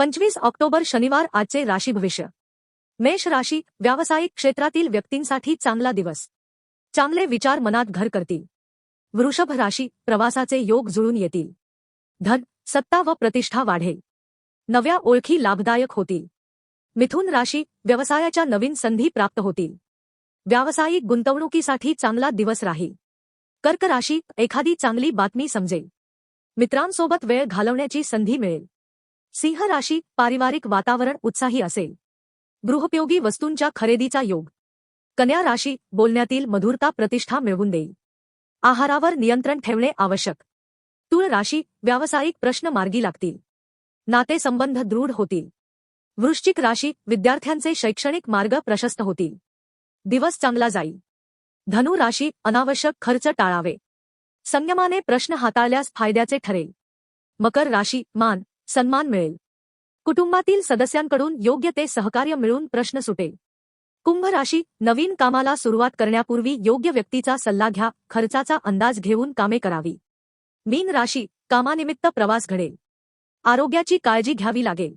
पंचवीस ऑक्टोबर शनिवार आजचे राशी भविष्य. मेष राशी व्यावसायिक क्षेत्रातील व्यक्तींसाठी चांगला दिवस. चांगले विचार मनात घर करतील. वृषभ राशी प्रवासाचे योग जुळून येतील. धन सत्ता व प्रतिष्ठा वाढेल. नव्या ओळखी लाभदायक होतील. मिथुन राशी व्यवसायाच्या नवीन संधी प्राप्त होतील. व्यावसायिक गुंतवणुकीसाठी चांगला दिवस राहील. कर्क राशी एखादी चांगली बातमी समजेल. मित्रांसोबत वेळ घालवण्याची संधी मिळेल. सिंह राशी पारिवारिक वातावरण उत्साही असेल. गृहोपयोगी वस्तूंच्या खरेदीचा योग. कन्या राशी बोलण्यातील मधुरता प्रतिष्ठा मिळवून देईल. आहारावर नियंत्रण ठेवणे आवश्यक. तुळ राशी व्यावसायिक प्रश्न मार्गी लागतील. नातेसंबंध दृढ होतील. वृश्चिक राशी विद्यार्थ्यांचे शैक्षणिक मार्ग प्रशस्त होतील. दिवस चांगला जाईल. धनु राशी अनावश्यक खर्च टाळावे. संयमाने प्रश्न हाताळल्यास फायद्याचे ठरेल. मकर राशी मान सन्मान मिळेल. कुटुंबातील सदस्यांकडून योग्य ते सहकार्य मिळून प्रश्न सुटेल. कुंभ राशी नवीन कामाला सुरुवात करण्यापूर्वी योग्य व्यक्तीचा सल्ला घ्या खर्चाचा अंदाज घेऊन कामे करावी. मीन राशी कामानिमित्त प्रवास घडेल. आरोग्याची काळजी घ्यावी लागेल.